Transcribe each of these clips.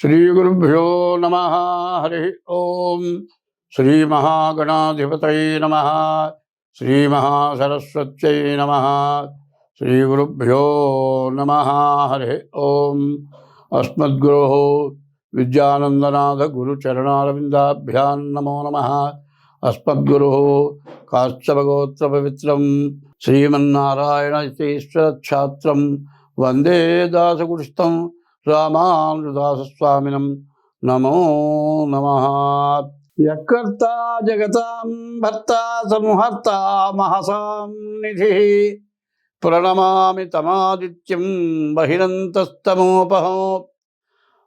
శ్రీగురుభ్యో నమ హరి ఓం. శ్రీమహాగణాధిపతయ నమ శ్రీమహాసరస్వత్యై నమ శ్రీగురుభ్యో నమ హరి ఓం. అస్మద్గురో విద్యానందనాథ గురుచరణారవిందాభ్యాం నమో నమ. అస్మద్గురు కాశ్చవగోత్ర పవిత్రం శ్రీమన్నారాయణ ఛాత్రం వందే దాసగురుస్తం రామానుదాసస్వామినం నమో నమ. యకర్త జగతాం భర్త సంహర్త మహసాం నిధి ప్రణమామి తమాదిత్యం బహిరంతస్తమోపహో.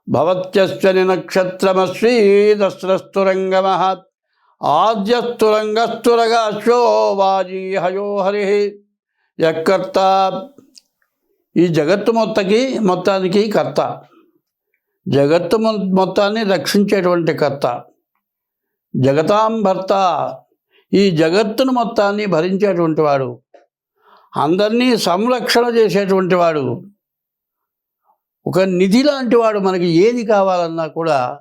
భవత్యశ్చని నక్షత్రమశ్రీదస్రస్తురంగమః ఆద్యస్తురంగస్తురగాశ్వో వాజీహయో హరి యకర్త ఈ జగత్తు మొత్తకి మొత్తానికి కర్త. జగత్తు మొ- మొత్తాన్ని రక్షించేటువంటి కర్త. జగతాం భర్త ఈ జగత్తును మొత్తాన్ని భరించేటువంటి వాడు. అందరినీ సంరక్షణ చేసేటువంటి వాడు. ఒక నిధి లాంటి వాడు మనకి ఏది కావాలన్నా కూడా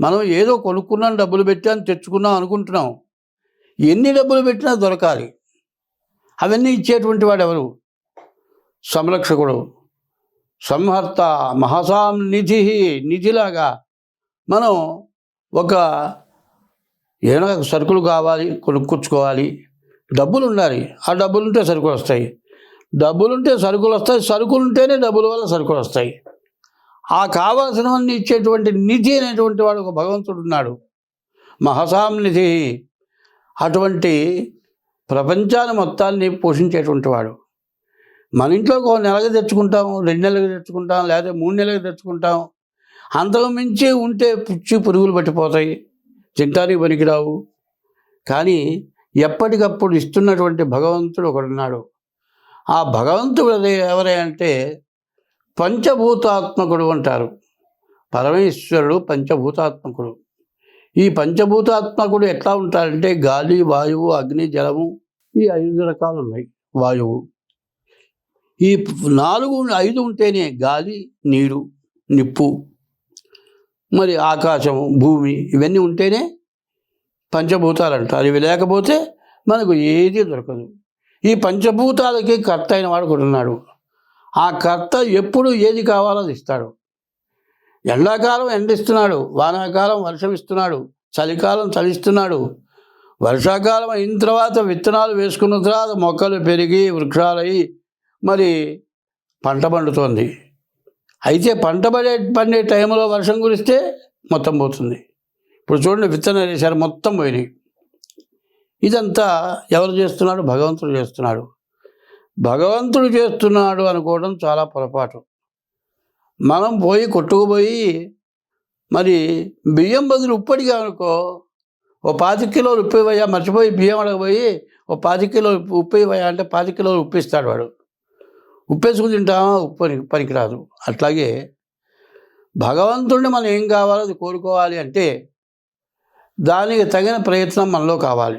మనం ఏదో కొనుక్కున్నాం డబ్బులు పెట్టాం తెచ్చుకున్నాం అనుకుంటున్నాం. ఎన్ని డబ్బులు పెట్టినా దొరకాలి. అవన్నీ ఇచ్చేటువంటి వాడు ఎవరు? సంరక్షకుడు. సంహర్త మహాసాం నిధి నిధిలాగా మనం ఒక ఏమైనా సరుకులు కావాలి కొనుక్కొచ్చుకోవాలి. డబ్బులు ఉండాలి ఆ డబ్బులు ఉంటే సరుకులు వస్తాయి డబ్బులు ఉంటే సరుకులు వస్తాయి సరుకులు ఉంటేనే డబ్బుల వల్ల సరుకులు వస్తాయి ఆ కావాల్సినవన్నీ ఇచ్చేటువంటి నిధి అనేటువంటి వాడు ఒక భగవంతుడు ఉన్నాడు మహసాం నిధి అటువంటి ప్రపంచాన్ని మొత్తాన్ని పోషించేటువంటి వాడు. మన ఇంట్లో ఒక నెలగా తెచ్చుకుంటాం రెండు నెలలకు తెచ్చుకుంటాం లేదా మూడు నెలలకు తెచ్చుకుంటాం. అంతకు మించి ఉంటే పుచ్చి పురుగులు పట్టిపోతాయి. తింటానికి పనికిరావు. కానీ ఎప్పటికప్పుడు ఇస్తున్నటువంటి భగవంతుడు ఒకడున్నాడు. ఆ భగవంతుడు ఎవరే అంటే పంచభూతాత్మకుడు అంటారు. పరమేశ్వరుడు పంచభూతాత్మకుడు. ఈ పంచభూతాత్మకుడు ఎట్లా ఉంటారంటే గాలి వాయువు అగ్ని జలము ఈ ఐదు రకాలు ఉన్నాయి. వాయువు ఈ నాలుగు ఐదు ఉంటేనే గాలి నీరు నిప్పు మరి ఆకాశం భూమి ఇవన్నీ ఉంటేనే పంచభూతాలు అంటారు ఇవి లేకపోతే మనకు ఏది దొరకదు. ఈ పంచభూతాలకి కర్త అయిన వాడు కూడా ఉన్నాడు. ఆ కర్త ఎప్పుడు ఏది కావాలో అది ఇస్తాడు. ఎండాకాలం ఎండిస్తున్నాడు వానాకాలం వర్షం ఇస్తున్నాడు చలికాలం చలిస్తున్నాడు వర్షాకాలం అయిన తర్వాత విత్తనాలు వేసుకున్న తర్వాత మొక్కలు పెరిగి వృక్షాలయ్యి మరి పంట పండుతోంది. అయితే పంట పడే పండే టైంలో వర్షం కురిస్తే మొత్తం పోతుంది. ఇప్పుడు చూడండి విత్తనాలు వేశారు మొత్తం పోయినాయి. ఇదంతా ఎవరు చేస్తున్నాడు? భగవంతుడు చేస్తున్నాడు. భగవంతుడు చేస్తున్నాడు అనుకోవడం చాలా పొరపాటు. మనం పోయి కొట్టుకుపోయి మరి బియ్యం బదులు ఉప్పడిగా అనుకో ఓ పాతి కిలోలు ఉప్పు ఇవ్వయా మర్చిపోయి బియ్యం అడగపోయి ఓ పాతి కిలోలు ఉప్పు ఉప్పు ఇవ్వయా అంటే పాతి కిలోలు ఉప్పు ఇస్తాడు వాడు. ఉప్పేసుకుని తింటామా? ఉప్పు పని పనికిరాదు. అట్లాగే భగవంతుడిని మనం ఏం కావాలో అది కోరుకోవాలి అంటే దానికి తగిన ప్రయత్నం మనలో కావాలి.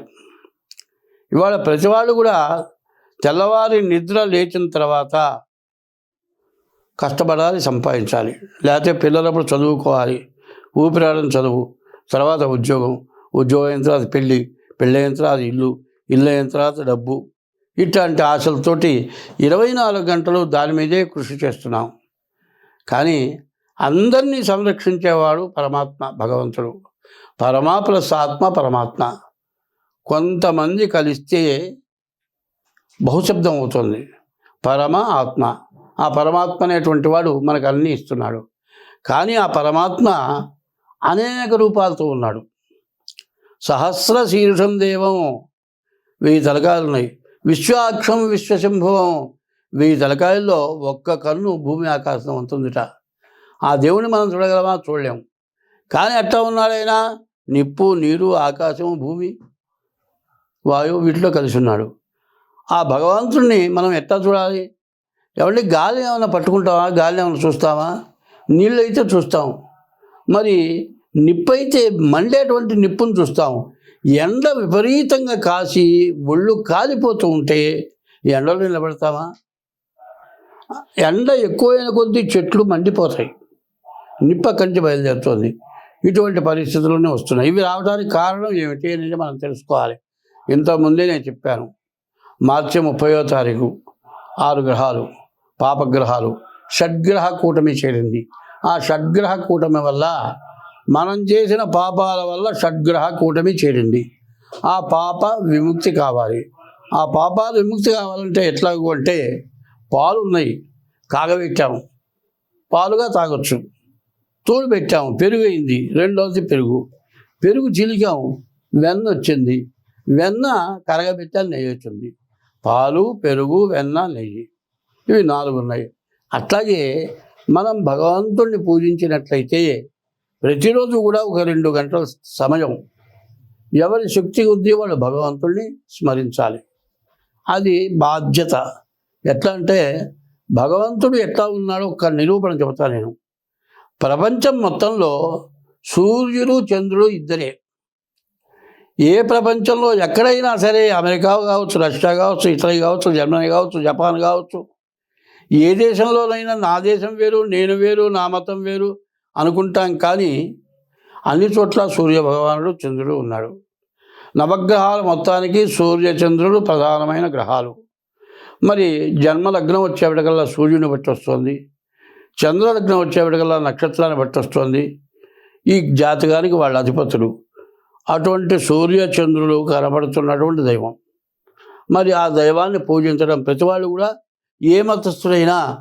ఇవాళ ప్రతివాళ్ళు కూడా తెల్లవారి నిద్ర లేచిన తర్వాత కష్టపడాలి సంపాదించాలి. లేకపోతే పిల్లలప్పుడు చదువుకోవాలి. ఊపిరాడని చదువు తర్వాత ఉద్యోగం. ఉద్యోగం అయిన తర్వాత పెళ్ళి పెళ్ళి అయిన తర్వాత ఇల్లు ఇల్లు అయిన తర్వాత డబ్బు. ఇట్లాంటి ఆశలతోటి ఇరవై నాలుగు గంటలు దాని మీదే కృషి చేస్తున్నాం. కానీ అందరినీ సంరక్షించేవాడు పరమాత్మ భగవంతుడు. పరమా ప్లస్ ఆత్మ పరమాత్మ. కొంతమంది కలిస్తే బహుశబ్దం అవుతుంది. పరమ ఆత్మ. ఆ పరమాత్మ అనేటువంటి వాడు మనకు అన్నీ ఇస్తున్నాడు. కానీ ఆ పరమాత్మ అనేక రూపాలతో ఉన్నాడు. సహస్ర శీర్షం దేవం వెయ్యి తలకాయలు ఉన్నాయి విశ్వాక్షం విశ్వశంభవం. వెయ్యి తలకాయల్లో ఒక్క కన్ను భూమి ఆకాశం అంతుందిట. ఆ దేవుని మనం చూడగలమా? చూడలేము కానీ ఎట్లా ఉన్నాడైనా నిప్పు నీరు ఆకాశం భూమి వాయువు వీటిలో కలిసి ఉన్నాడు. ఆ భగవంతుడిని మనం ఎట్లా చూడాలి? ఎవరి గాలి ఏమైనా పట్టుకుంటామా గాలి ఏమైనా చూస్తామా నీళ్ళు అయితే చూస్తాం. మరి నిప్పు అయితే మండేటువంటి నిప్పును చూస్తాం. ఎండ విపరీతంగా కాసి ఒళ్ళు కాలిపోతూ ఉంటే ఎండలో నిలబడతామా ఎండ ఎక్కువైన కొద్దీ చెట్లు మండిపోతాయి. నిప్ప కంచి బయలుదేరుతుంది. ఇటువంటి పరిస్థితుల్లోనే వస్తున్నాయి. ఇవి రావడానికి కారణం ఏమిటి అనేది మనం తెలుసుకోవాలి. ఇంతకుముందే నేను చెప్పాను. మార్చి ముప్పయో తారీఖు ఆరు గ్రహాలు పాపగ్రహాలు షడ్గ్రహ కూటమి చేరింది. ఆ షడ్గ్రహ కూటమి వల్ల మనం చేసిన పాపాల వల్ల షడ్గ్రహ కూటమి చేరింది. ఆ పాప విముక్తి కావాలి. ఆ పాపాలు విముక్తి కావాలంటే ఎట్లాగూ అంటే పాలు ఉన్నాయి కాగబెట్టాము. పాలుగా తాగొచ్చు. తోడు పెట్టాము. పెరుగు అయింది. రెండోది పెరుగు. పెరుగు చిలికాము. వెన్న వచ్చింది. వెన్న కరగబెట్టాలి నెయ్యి వచ్చింది. పాలు పెరుగు వెన్న నెయ్యి. ఇవి నాలుగు ఉన్నాయి. అట్లాగే మనం భగవంతుణ్ణి పూజించినట్లయితే ప్రతిరోజు కూడా ఒక రెండు గంటల సమయం ఎవరి శక్తి కొద్దీ వాళ్ళు భగవంతుణ్ణి స్మరించాలి. అది బాధ్యత. ఎట్లా అంటే భగవంతుడు ఎట్లా ఉన్నాడో ఒక నిరూపణ చెబుతా నేను. ప్రపంచం మొత్తంలో సూర్యుడు చంద్రుడు ఇద్దరే. ఏ ప్రపంచంలో ఎక్కడైనా సరే అమెరికా కావచ్చు రష్యా కావచ్చు ఇటలీ కావచ్చు జర్మనీ కావచ్చు జపాన్ కావచ్చు ఏ దేశంలోనైనా నా దేశం వేరు నేను వేరు నా మతం వేరు అనుకుంటాం కానీ అన్ని చోట్ల సూర్య భగవానుడు చంద్రుడు ఉన్నాడు. నవగ్రహాలు మొత్తానికి సూర్య చంద్రుడు ప్రధానమైన గ్రహాలు. మరి జన్మలగ్నం వచ్చేప్పటికల్లా సూర్యుని బట్టి వస్తుంది. చంద్ర లగ్నం వచ్చేప్పటికల్లా నక్షత్రాన్ని బట్టి వస్తుంది. ఈ జాతకానికి వాళ్ళ అధిపతులు. అటువంటి సూర్య చంద్రులు కనబడుతున్నటువంటి దైవం. మరి ఆ దైవాన్ని పూజించడం ప్రతి వాళ్ళు కూడా ఏ మతస్థుడైనా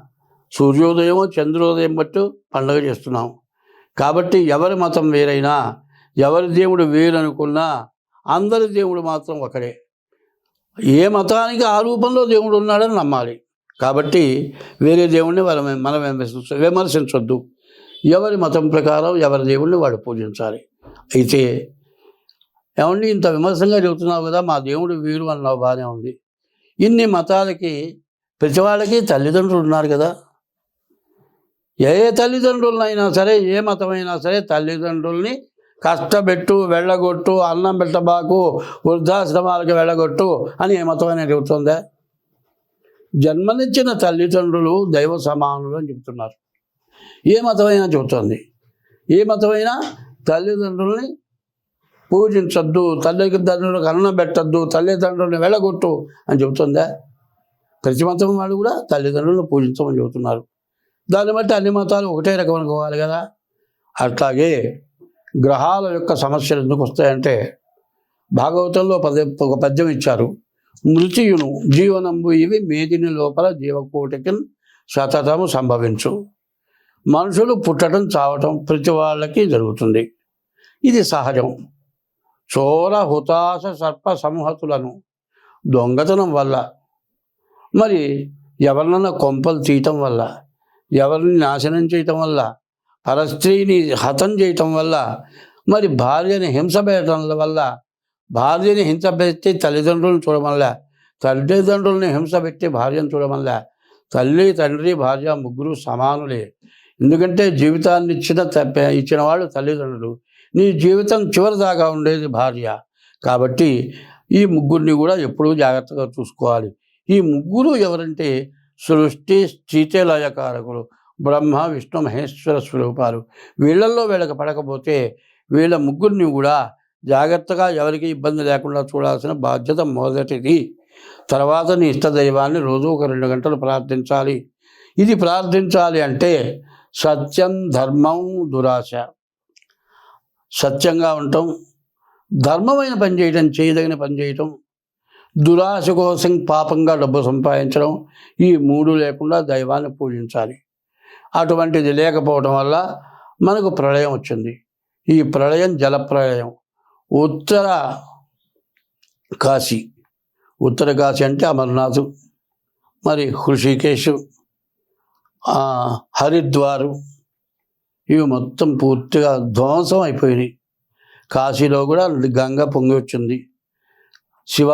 సూర్యోదయం చంద్రోదయం బట్టి పండుగ చేస్తున్నాం. కాబట్టి ఎవరి మతం వేరైనా ఎవరి దేవుడు వేరనుకున్నా అందరి దేవుడు మాత్రం ఒకడే ఏ మతానికి ఆ రూపంలో దేవుడు ఉన్నాడని నమ్మాలి. కాబట్టి వేరే దేవుణ్ణి మనం మనం విమర్శించ విమర్శించొద్దు. ఎవరి మతం ప్రకారం ఎవరి దేవుణ్ణి వాడు పూజించాలి. అయితే ఏమండి ఇంత విమర్శంగా చెబుతున్నావు కదా మా దేవుడు వీరు అన్నావు బాగానే ఉంది. ఇన్ని మతాలకి ప్రతి వాళ్ళకి తల్లిదండ్రులు ఉన్నారు కదా. ఏ ఏ తల్లిదండ్రులనైనా సరే ఏ మతమైనా సరే తల్లిదండ్రుల్ని కష్టపెట్టు వెళ్ళగొట్టు అన్నం పెట్టబాకు వృద్ధాశ్రమాలకు వెళ్ళగొట్టు అని ఏ మతమైనా చెబుతుందా? జన్మనిచ్చిన తల్లిదండ్రులు దైవ సమానులు అని చెబుతున్నారు. ఏ మతమైనా చెబుతోంది. ఏ మతమైనా తల్లిదండ్రుల్ని పూజించొద్దు తల్లిదండ్రులకు అన్నం పెట్టద్దు తల్లిదండ్రులను వెళ్ళగొట్టు అని చెబుతుందా? ప్రతి మతం వాళ్ళు కూడా తల్లిదండ్రులను పూజించమని చెబుతున్నారు. దాన్ని బట్టి అన్ని మతాలు ఒకటే రకం అనుకోవాలి కదా? అట్లాగే గ్రహాల యొక్క సమస్యలు ఎందుకు వస్తాయంటే భాగవతంలో పద ఒక పద్యం ఇచ్చారు. మృతియును జీవనంబు ఇవి మేదిని లోపల జీవకోటికి సతతము సంభవించు. మనుషులు పుట్టడం చావటం ప్రతి వాళ్ళకి జరుగుతుంది. ఇది సహజం. చోర హుతాశ సర్ప సంహతులను దొంగతనం వల్ల మరి ఎవరినన్నా కొంపలు తీయటం వల్ల ఎవరిని నాశనం చేయటం వల్ల పరస్త్రీని హతం చేయటం వల్ల మరి భార్యని హింస పెట్టడం వల్ల భార్యని హింస పెట్టి తల్లిదండ్రులను చూడడం వల్ల హింస పెట్టి భార్యను చూడడం వల్ల తల్లి తండ్రి భార్య ముగ్గురు సమానులే. ఎందుకంటే జీవితాన్ని ఇచ్చిన ఇచ్చిన వాళ్ళు తల్లిదండ్రులు. నీ జీవితం చివరి దాకా ఉండేది భార్య. కాబట్టి ఈ ముగ్గురిని కూడా ఎప్పుడూ జాగ్రత్తగా చూసుకోవాలి. ఈ ముగ్గురు ఎవరంటే సృష్టి స్థితిలయకారకులు బ్రహ్మ విష్ణు మహేశ్వర స్వరూపాలు. వీళ్ళల్లో వీళ్ళకి పడకపోతే వీళ్ళ ముగ్గురిని కూడా జాగ్రత్తగా ఎవరికి ఇబ్బంది లేకుండా చూడాల్సిన బాధ్యత మొదటిది. తర్వాత నీ ఇష్టదైవాన్ని రోజు ఒక రెండు గంటలు ప్రార్థించాలి. ఇది ప్రార్థించాలి అంటే సత్యం ధర్మం దురాశ. సత్యంగా ఉండటం ధర్మమైన పని చేయడం చేయదగిన పని చేయటం దురాశ కోసం పాపంగా డబ్బు సంపాదించడం ఈ మూడు లేకుండా దైవాన్ని పూజించాలి. అటువంటిది లేకపోవడం వల్ల మనకు ప్రళయం వచ్చింది. ఈ ప్రళయం జల ప్రళయం ఉత్తర కాశీ. ఉత్తర కాశీ అంటే అమర్నాథ్ మరి హృషికేశ్ హరిద్వారు. ఇవి మొత్తం పూర్తిగా ధ్వంసం అయిపోయినాయి. కాశీలో కూడా గంగ పొంగి వచ్చింది. శివ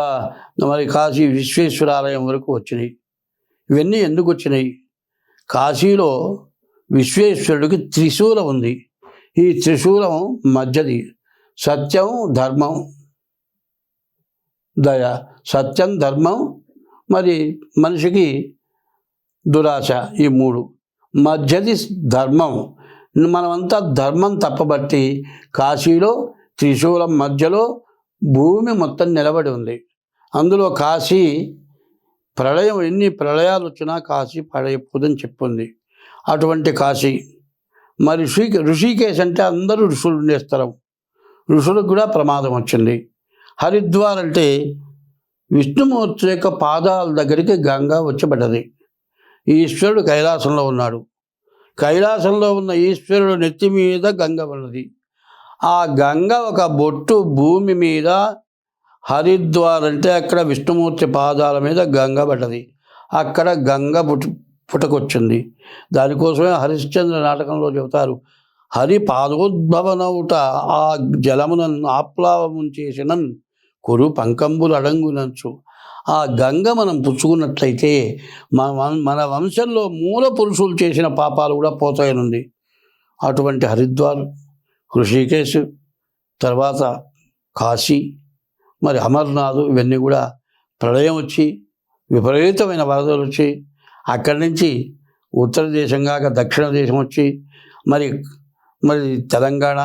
మరి కాశీ విశ్వేశ్వర ఆలయం వరకు వచ్చినాయి. ఇవన్నీ ఎందుకు వచ్చినాయి? కాశీలో విశ్వేశ్వరుడికి త్రిశూలం ఉంది. ఈ త్రిశూలం మధ్యది. సత్యం ధర్మం దయ. సత్యం ధర్మం మరి మనిషికి దురాశ ఈ మూడు. మధ్యది ధర్మం. మనమంతా ధర్మం తప్పబట్టి కాశీలో త్రిశూలం మధ్యలో భూమి మొత్తం నిలబడి ఉంది. అందులో కాశీ ప్రళయం ఎన్ని ప్రళయాలు వచ్చినా కాశీ పడైపోదని చెప్పింది. అటువంటి కాశీ. మరి ఋషి ఋషికేశ్ అంటే అందరూ ఋషులు ఉండే స్థలం. ఋషులకు కూడా ప్రమాదం వచ్చింది. హరిద్వార్ అంటే విష్ణుమూర్తి యొక్క పాదాల దగ్గరికి గంగా వచ్చబడ్డది. ఈశ్వరుడు కైలాసంలో ఉన్నాడు. కైలాసంలో ఉన్న ఈశ్వరుడు నెత్తి మీద గంగ ఉన్నది. ఆ గంగ ఒక బొట్టు భూమి మీద హరిద్వార్ అంటే అక్కడ విష్ణుమూర్తి పాదాల మీద గంగ పడ్డది. అక్కడ గంగ పుట్టు పుటకొచ్చింది దానికోసమే హరిశ్చంద్ర నాటకంలో చెబుతారు. హరి పాదోద్భవనౌట ఆ జలమునన్ ఆప్లావము చేసినన్ కురు పంకంబులు అడంగునంచు ఆ గంగ మనం పుచ్చుకున్నట్లయితే మన మన వంశంలో మూల పురుషులు చేసిన పాపాలు కూడా పోతాయనుంది. అటువంటి హరిద్వార్ హృషికేశ్ తర్వాత కాశీ మరి అమర్నాథ్ ఇవన్నీ కూడా ప్రళయం వచ్చి విపరీతమైన వరదలు వచ్చి అక్కడి నుంచి ఉత్తర దేశం కాక దక్షిణ దేశం వచ్చి మరి మరి తెలంగాణ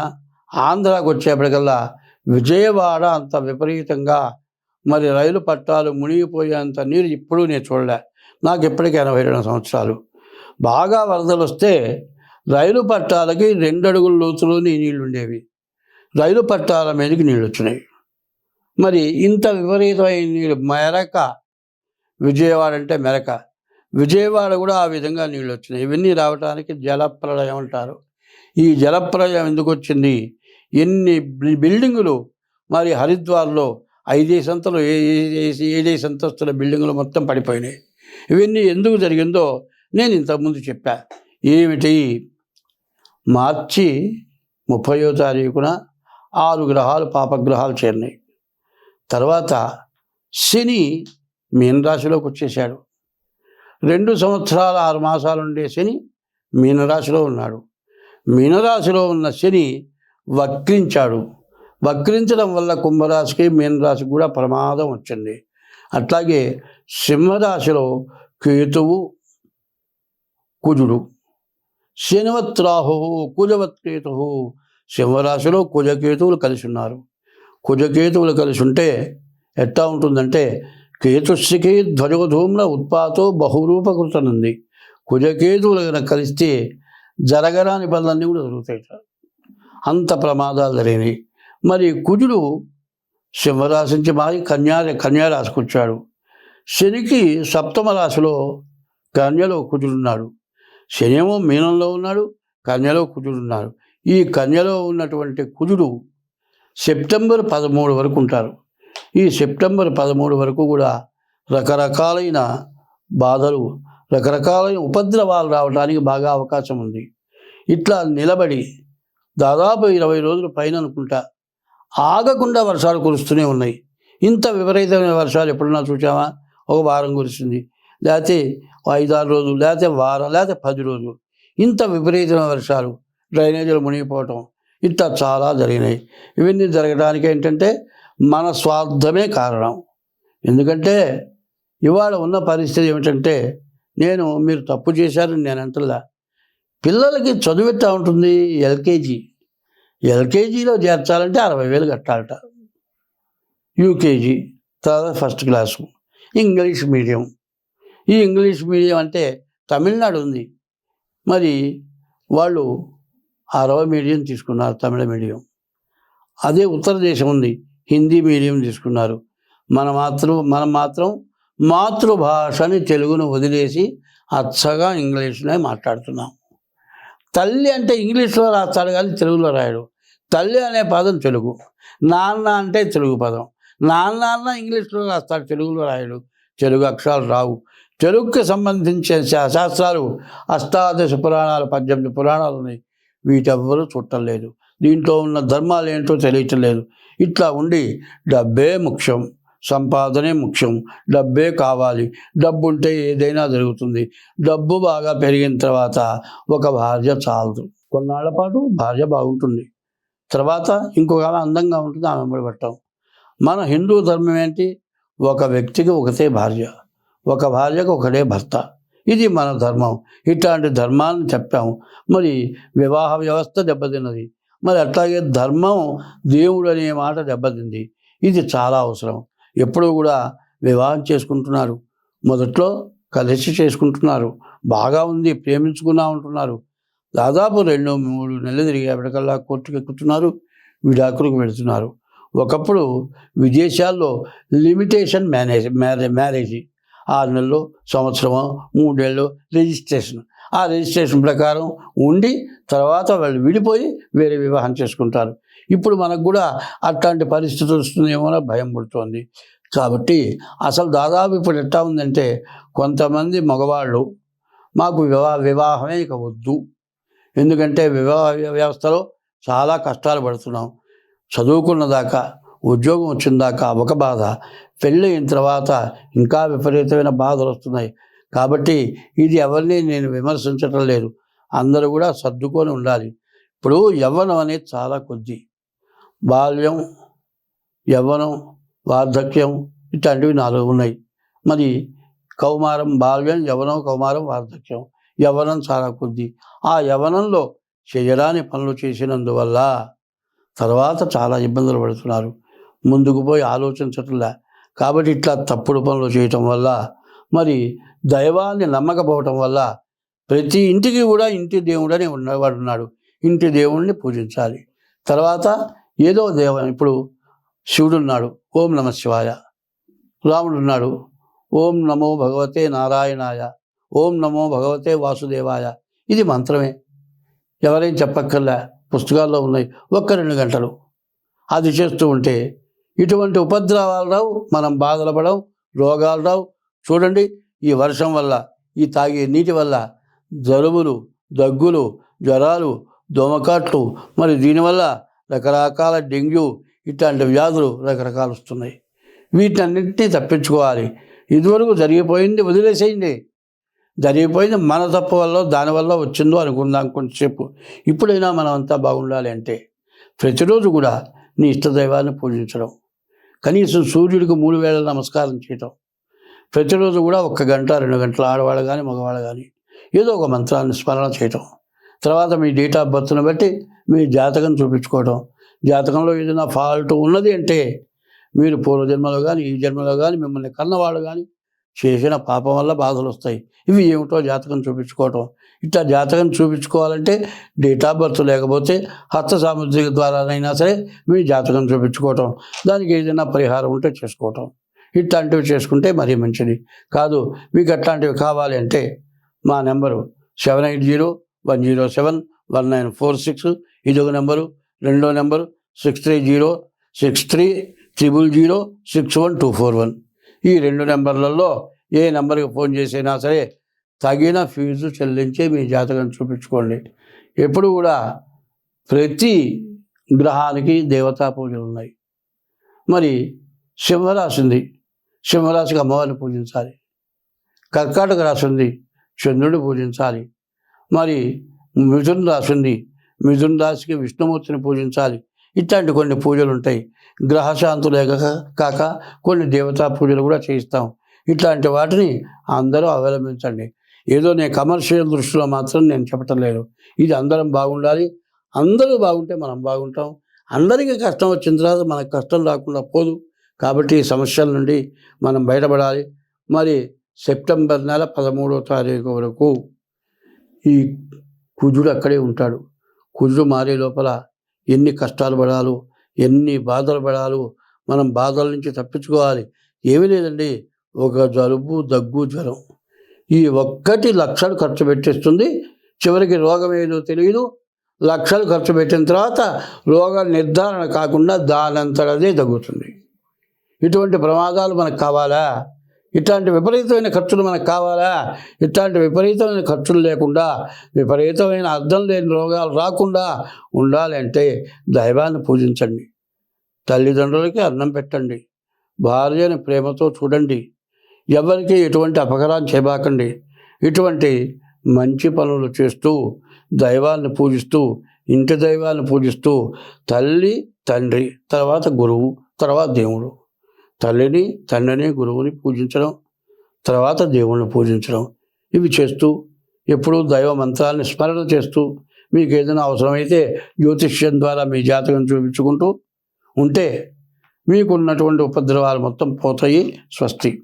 ఆంధ్రాకు వచ్చేప్పటికల్లా విజయవాడ అంత విపరీతంగా మరి రైలు పట్టాలు మునిగిపోయేంత నీరు ఇప్పుడు నేను చూడలే. నాకు ఇప్పటికీ ఎనభై రెండు సంవత్సరాలు. బాగా వరదలు వస్తే రైలు పట్టాలకి రెండు అడుగుల లోతులోని నీళ్ళు ఉండేవి రైలు పట్టాల మీదకి నీళ్ళు వచ్చినాయి మరి ఇంత విపరీతమైన నీళ్ళు మెరక. విజయవాడ అంటే మెరక. విజయవాడ కూడా ఆ విధంగా నీళ్ళు వచ్చినాయి ఇవన్నీ రావడానికి జలప్రళయం అంటారు. ఈ జలప్రళయం ఎందుకు వచ్చింది ఎన్ని బిల్డింగులు? మరి హరిద్వార్లో ఐదేసి అంతలు ఏసి ఏడేసి అంతస్తుల బిల్డింగులు మొత్తం పడిపోయినాయి. ఇవన్నీ ఎందుకు జరిగిందో నేను ఇంతకుముందు చెప్పా. ఏమిటి? మార్చి ముప్పయో తారీఖున ఆరు గ్రహాలు పాపగ్రహాలు చేరినాయి. తర్వాత శని మీనరాశిలోకి వచ్చేసాడు రెండు సంవత్సరాల ఆరు మాసాలు ఉండే శని మీనరాశిలో ఉన్నాడు. మీనరాశిలో ఉన్న శని వక్రించాడు. వక్రించడం వల్ల కుంభరాశికి మీనరాశికి కూడా ప్రమాదం వచ్చింది. అట్లాగే సింహరాశిలో కేతువు కుజుడు. శనివత్ రాహు కుజవత్ కేతు సింహరాశిలో కుజకేతువులు కలిసి ఉన్నారు కుజకేతువులు కలిసి ఉంటే ఎట్లా ఉంటుందంటే కేతుశ్రికి ధ్వజధూమ్న ఉత్పాతో బహురూపకృతనుంది. కుజకేతువులు కనుక కలిస్తే జరగరాని పనులన్నీ కూడా జరుగుతాయి. అంత ప్రమాదాలు జరిగినాయి. మరి కుజుడు సింహరాశి నుంచి మారి కన్యా కన్యారాశికి వచ్చాడు శనికి సప్తమ రాశిలో కన్యలో కుజుడున్నాడు. శనేమో మీనంలో ఉన్నాడు కన్యలో కుజుడు ఉన్నాడు ఈ కన్యలో ఉన్నటువంటి కుజుడు సెప్టెంబర్ పదమూడు వరకు ఉంటారు. ఈ సెప్టెంబర్ పదమూడు వరకు కూడా రకరకాలైన బాధలు రకరకాలైన ఉపద్రవాలు రావడానికి బాగా అవకాశం ఉంది. ఇట్లా నిలబడి దాదాపు ఇరవై రోజులు పైన అనుకుంటా ఆగకుండా వర్షాలు కురుస్తూనే ఉన్నాయి. ఇంత విపరీతమైన వర్షాలు ఎప్పుడన్నా చూసామా ఒక వారం కురిసింది. లేకపోతే ఐదారు రోజులు లేకపోతే వారం లేకపోతే పది రోజులు. ఇంత విపరీతమైన వర్షాలు డ్రైనేజీలు మునిగిపోవటం ఇంత చాలా జరిగినాయి. ఇవన్నీ జరగడానికి ఏంటంటే మన స్వార్థమే కారణం. ఎందుకంటే ఇవాళ ఉన్న పరిస్థితి ఏమిటంటే నేను మీరు తప్పు చేశారని నేను అంటలా. పిల్లలకి చదువు ఎట్లా ఉంటుంది? ఎల్కేజీ. ఎల్కేజీలో చేర్చాలంటే అరవై వేలు కట్టాలట. యూకేజీ తర్వాత ఫస్ట్ క్లాసు. English medium. ఈ ఇంగ్లీష్ మీడియం అంటే తమిళనాడు ఉంది మరి వాళ్ళు ఆరవ మీడియం తీసుకున్నారు తమిళ మీడియం. అదే ఉత్తర దేశం ఉంది హిందీ మీడియం తీసుకున్నారు. మన మాతృ మనం మాత్రం మాతృభాషని తెలుగును వదిలేసి అచ్చగా ఇంగ్లీష్లోనే మాట్లాడుతున్నాం. తల్లి అంటే ఇంగ్లీష్లో రాస్తాడు కానీ తెలుగులో రాయడు. తల్లి అనే పదం తెలుగు. నాన్న అంటే తెలుగు పదం. నాన్న అన్న ఇంగ్లీష్లో రాస్తాడు తెలుగులో రాయడు. తెలుగు అక్షరాలు రావు. తెలుగుకి సంబంధించిన శా- శాస్త్రాలు అష్టాదశ పురాణాలు పద్దెనిమిది పురాణాలు ఉన్నాయి. వీటెవ్వరూ చుట్టలేదు దీంట్లో ఉన్న ధర్మాలు ఏంటో తెలియటం లేదు ఇట్లా ఉండి డబ్బే ముఖ్యం సంపాదనే ముఖ్యం. డబ్బే కావాలి. డబ్బు ఉంటే ఏదైనా జరుగుతుంది. డబ్బు బాగా పెరిగిన తర్వాత ఒక భార్య చాలదు. కొన్నాళ్ళ పాటు భార్య బాగుంటుంది. తర్వాత ఇంకొక ఆమె అందంగా ఉంటుంది ఆమె పెట్టాం మన హిందూ ధర్మం ఏంటి? ఒక వ్యక్తికి ఒకతే భార్య. ఒక భార్యకు ఒకడే భర్త. ఇది మన ధర్మం. ఇట్లాంటి ధర్మాన్ని చెప్పాము. మరి వివాహ వ్యవస్థ దెబ్బతిన్నది. మరి అట్లాగే ధర్మం దేవుడు అనే మాట దెబ్బతింది. ఇది చాలా అవసరం. ఎప్పుడూ కూడా వివాహం చేసుకుంటున్నారు. మొదట్లో కలిసి చేసుకుంటున్నారు. బాగా ఉంది ప్రేమించుకున్నా ఉంటున్నారు దాదాపు రెండు మూడు నెలలు తిరిగేపటికల్లా కోర్టుకు ఎక్కుతున్నారు విడాకులకు వెళుతున్నారు ఒకప్పుడు విదేశాల్లో లిమిటేషన్ మేనేజ్ మ్యారే మ్యారేజ్ ఆరు నెలలు సంవత్సరము మూడేళ్ళు రిజిస్ట్రేషన్. ఆ రిజిస్ట్రేషన్ ప్రకారం ఉండి తర్వాత వాళ్ళు విడిపోయి వేరే వివాహం చేసుకుంటారు. ఇప్పుడు మనకు కూడా అట్లాంటి పరిస్థితి వస్తుందేమో అని భయం పుడుతోంది. కాబట్టి అసలు దాదాపు ఇప్పుడు ఎట్లా ఉందంటే కొంతమంది మగవాళ్ళు మాకు వివాహ వివాహమే ఇక వద్దు. ఎందుకంటే వివాహ వ్యవస్థలో చాలా కష్టాలు పడుతున్నాం. చదువుకున్న దాకా ఉద్యోగం వచ్చిన దాకా ఒక బాధ. పెళ్ళి అయిన తర్వాత ఇంకా విపరీతమైన బాధలు వస్తున్నాయి. కాబట్టి ఇది ఎవరిని నేను విమర్శించటం లేదు. అందరూ కూడా సర్దుకొని ఉండాలి. ఇప్పుడు యవ్వనం అనేది చాలా కొద్ది. బాల్యం యవ్వనం వార్ధక్యం ఇట్లాంటివి నాలుగు ఉన్నాయి. మరి కౌమారం బాల్యం యవ్వనం కౌమారం వార్ధక్యం యవ్వనం చాలా కొద్ది. ఆ యవ్వనంలో చేయరాని పనులు చేసినందువల్ల తర్వాత చాలా ఇబ్బందులు పడుతున్నారు. ముందుకు పోయి ఆలోచించటంలా కాబట్టి ఇట్లా తప్పుడు పనులు చేయటం వల్ల మరి దైవాన్ని నమ్మకపోవటం వల్ల ప్రతి ఇంటికి కూడా ఇంటి దేవుడని ఉన్నవాడు ఉన్నాడు. ఇంటి దేవుణ్ణి పూజించాలి. తర్వాత ఏదో దేవ ఇప్పుడు శివుడు ఉన్నాడు ఓం నమ శివాయ. రాముడు ఉన్నాడు ఓం నమో భగవతే నారాయణాయ ఓం నమో భగవతే వాసుదేవాయ. ఇది మంత్రమే. ఎవరేం చెప్పక్కర్లే పుస్తకాల్లో ఉన్నాయి ఒక్క రెండు గంటలు. అది చేస్తూ ఉంటే ఇటువంటి ఉపద్రవాలు రావు మనం బాధలు పడవు రోగాలు రావు. చూడండి ఈ వర్షం వల్ల ఈ తాగే నీటి వల్ల జలుబులు దగ్గులు జ్వరాలు దోమకాట్లు మరి దీనివల్ల రకరకాల డెంగ్యూ ఇట్లాంటి వ్యాధులు రకరకాలు వస్తున్నాయి. వీటన్నింటినీ తప్పించుకోవాలి. ఇదివరకు జరిగిపోయింది వదిలేసేయండి. జరిగిపోయింది మన తప్పు వల్ల దానివల్ల వచ్చిందో అనుకుందాం కొంచెంసేపు. ఇప్పుడైనా మనం అంతా బాగుండాలి అంటే ప్రతిరోజు కూడా నీ ఇష్టదైవాన్ని పూజించడం. కనీసం సూర్యుడికి మూడు వేల నమస్కారం చేయటం. ప్రతిరోజు కూడా ఒక్క గంట రెండు గంటలు ఆడవాళ్ళు కానీ మగవాళ్ళు కానీ ఏదో ఒక మంత్రాన్ని స్మరణ చేయటం. తర్వాత మీ డేట్ ఆఫ్ బర్త్ను బట్టి మీ జాతకం చూపించుకోవటం. జాతకంలో ఏదైనా ఫాల్ట్ ఉన్నది అంటే మీరు పూర్వజన్మలో కానీ ఈ జన్మలో కానీ మిమ్మల్ని కన్నవాళ్ళు కానీ చేసిన పాపం వల్ల బాధలు వస్తాయి. ఇవి ఏమిటో జాతకం చూపించుకోవటం. ఇట్లా జాతకం చూపించుకోవాలంటే డేట్ ఆఫ్ బర్త్ లేకపోతే హస్త సాముద్రిక ద్వారానైనా సరే మీ జాతకం చూపించుకోవటం. దానికి ఏదైనా పరిహారం ఉంటే చేసుకోవటం. ఇట్లాంటివి చేసుకుంటే మరీ మంచిది. కాదు మీకు అట్లాంటివి కావాలి అంటే మా number seven eight zero one zero seven one nine four six ఇది ఒక నెంబరు. రెండో number six three zero six three triple zero six one two four one ఈ రెండు నెంబర్లలో ఏ నెంబర్కి ఫోన్ చేసినా సరే తగిన ఫీజు చెల్లించి మీ జాతకం చూపించుకోండి. ఎప్పుడు కూడా ప్రతి గ్రహానికి దేవతా పూజలు ఉన్నాయి. మరి సింహరాశి ఉంది. సింహరాశికి అమ్మవారిని పూజించాలి. కర్కాటక రాశి ఉంది. చంద్రుడిని పూజించాలి. మరి మిథున రాశి ఉంది. మిథున రాశికి విష్ణుమూర్తిని పూజించాలి. ఇట్లాంటి కొన్ని పూజలు ఉంటాయి గ్రహశాంతులే కాక- కాక కొన్ని దేవతా పూజలు కూడా చేయిస్తాం. ఇట్లాంటి వాటిని అందరూ అవలంబించండి. ఏదో నేను కమర్షియల్ దృష్టిలో మాత్రం నేను చెప్పటం లేదు. ఇది అందరం బాగుండాలి. అందరూ బాగుంటే మనం బాగుంటాం. అందరికీ కష్టం వచ్చిన తర్వాత మనకు కష్టం రాకుండా పోదు. కాబట్టి ఈ సమస్యల నుండి మనం బయటపడాలి. మరి సెప్టెంబర్ నెల పదమూడవ తారీఖు వరకు ఈ కుజుడు అక్కడే ఉంటాడు. కుజుడు మారే లోపల ఎన్ని కష్టాలు పడాలో ఎన్ని బాధలు పడాలో మనం బాధల నుంచి తప్పించుకోవాలి. ఏమీ లేదండి. ఒక జలుబు దగ్గు జ్వరం. ఈ ఒక్కటి లక్షలు ఖర్చు పెట్టేస్తుంది. చివరికి రోగం ఏదో తెలియదు లక్షలు ఖర్చు పెట్టిన తర్వాత రోగ నిర్ధారణ కాకుండా దానంతటదే తగ్గుతుంది. ఇటువంటి ప్రమాదాలు మనకు కావాలా? ఇట్లాంటి విపరీతమైన ఖర్చులు మనకు కావాలా? ఇట్లాంటి విపరీతమైన ఖర్చులు లేకుండా విపరీతమైన అర్థం లేని రోగాలు రాకుండా ఉండాలంటే దైవాన్ని పూజించండి. తల్లిదండ్రులకి అన్నం పెట్టండి. భార్యని ప్రేమతో చూడండి. ఎవరికి ఎటువంటి అపకారం చేయబాకండి. ఇటువంటి మంచి పనులు చేస్తూ దైవాన్ని పూజిస్తూ ఇంటి దైవాన్ని పూజిస్తూ తల్లి తండ్రి తర్వాత గురువు తర్వాత దేవుడు. తల్లిని తండ్రిని గురువుని పూజించడం తర్వాత దేవుణ్ణి పూజించడం. ఇవి చేస్తూ ఎప్పుడూ దైవ మంత్రాలను స్మరణ చేస్తూ మీకు ఏదైనా అవసరమైతే జ్యోతిష్యం ద్వారా మీ జాతకం చూపించుకుంటూ ఉంటే మీకున్నటువంటి ఉపద్రవాలు మొత్తం పోతాయి. స్వస్తి.